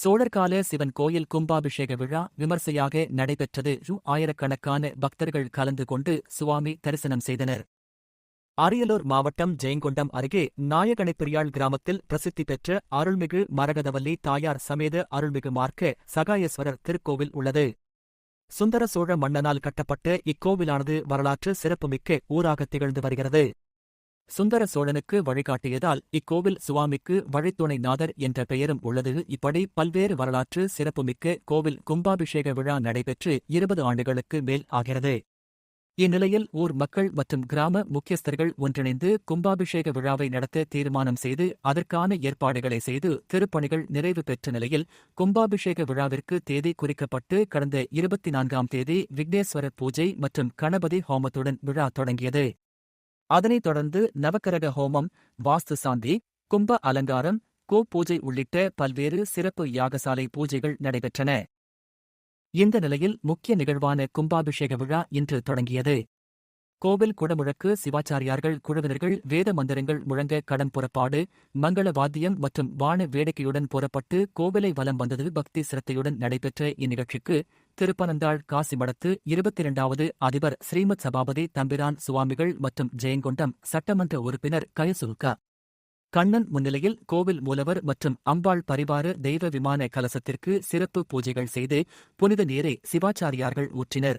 சோழர்கால சிவன் கோயில் கும்பாபிஷேக விழா விமர்சையாக நடைபெற்றது. ரூ. ஆயிரக்கணக்கான பக்தர்கள் கலந்து கொண்டு சுவாமி தரிசனம் செய்தனர். அரியலூர் மாவட்டம் ஜெயங்கொண்டம் அருகே நாயகனைப்பிரியாள் கிராமத்தில் பிரசித்தி பெற்ற அருள்மிகு மரகதவல்லி தாயார் சமேத அருள்மிகு மார்க்க சகாயேஸ்வரர் திருக்கோவில் உள்ளது. சுந்தர சோழ மன்னனால் கட்டப்பட்ட இக்கோவிலானது வரலாற்று சிறப்புமிக்க ஊராக திகழ்ந்து வருகிறது. சுந்தர சோழனுக்கு வழிகாட்டியதால் இக்கோவில் சுவாமிக்கு வழித்துணைநாதர் என்ற பெயரும் உள்ளது. இப்படி பல்வேறு வரலாற்று சிறப்புமிக்க கோவில் கும்பாபிஷேக விழா நடைபெற்று இருபது ஆண்டுகளுக்கு மேல் ஆகிறது. இந்நிலையில் ஊர் மக்கள் மற்றும் கிராம முக்கியஸ்தர்கள் ஒன்றிணைந்து கும்பாபிஷேக விழாவை நடத்த தீர்மானம் செய்து அதற்கான ஏற்பாடுகளை செய்து திருப்பணிகள் நிறைவு பெற்ற நிலையில் கும்பாபிஷேக விழாவிற்கு தேதி குறிக்கப்பட்டு கடந்த இருபத்தி நான்காம் தேதி விக்னேஸ்வரர் பூஜை மற்றும் கணபதி ஹோமத்துடன் விழா தொடங்கியது. அதனைத் தொடர்ந்து நவக்கரக ஹோமம் வாஸ்து சாந்தி கும்ப அலங்காரம் கோ பூஜை உள்ளிட்ட பல்வேறு சிறப்பு யாகசாலை பூஜைகள் நடைபெற்றன. இந்த நிலையில் முக்கிய நிகழ்வான கும்பாபிஷேக விழா இன்று தொடங்கியது. கோவில் குடமுழக்கு சிவாச்சாரியார்கள் குழுவினர்கள் வேத மந்திரங்கள் முழங்க கடன் புறப்பாடு மங்கள வாத்தியம் மற்றும் வான வேடிக்கையுடன் புறப்பட்டு கோவிலை வலம் வந்தது பக்தி சிரத்தையுடன் நடைபெற்ற இந்நிகழ்ச்சிக்கு திருப்பனந்தாள் காசிமடத்து இருபத்தி இரண்டாவது அதிபர் ஸ்ரீமத் சபாபதி தம்பிரான் சுவாமிகள் மற்றும் ஜெயங்கொண்டம் சட்டமன்ற உறுப்பினர் கயசுல்கா. கண்ணன் முன்னிலையில் கோவில் மூலவர் மற்றும் அம்பாள் பரிவார தெய்வ விமான கலசத்திற்கு சிறப்பு பூஜைகள் செய்து புனித நீரை சிவாச்சாரியார்கள் ஊற்றினர்.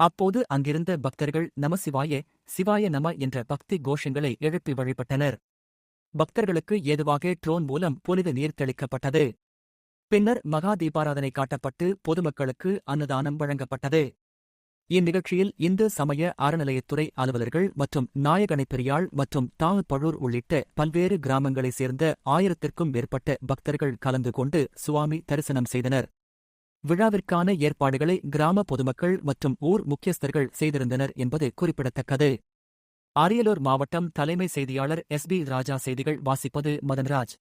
அப்போது அங்கிருந்த பக்தர்கள் நம சிவாய சிவாய நம என்ற பக்தி கோஷங்களை எழுப்பி வழிபட்டனர். பக்தர்களுக்கு ஏதுவாக ட்ரோன் மூலம் புனித நீர் தெளிக்கப்பட்டது. பின்னர் மகா தீபாராதனை காட்டப்பட்டு பொதுமக்களுக்கு அன்னதானம் வழங்கப்பட்டது. இந்நிகழ்ச்சியில் இந்து சமய அறநிலையத்துறை அலுவலர்கள் மற்றும் நாயகனை பெரியாள் மற்றும் தாழ்பழூர் உள்ளிட்ட பல்வேறு கிராமங்களைச் சேர்ந்த ஆயிரத்திற்கும் மேற்பட்ட பக்தர்கள் கலந்து கொண்டு சுவாமி தரிசனம் செய்தனர். விழாவிற்கான ஏற்பாடுகளை கிராம பொதுமக்கள் மற்றும் ஊர் முக்கியஸ்தர்கள் செய்திருந்தனர் என்பது குறிப்பிடத்தக்கது. அரியலூர் மாவட்டம் தலைமை செய்தியாளர் எஸ் பி ராஜா செய்திகள் வாசிப்பது மதன்ராஜ்.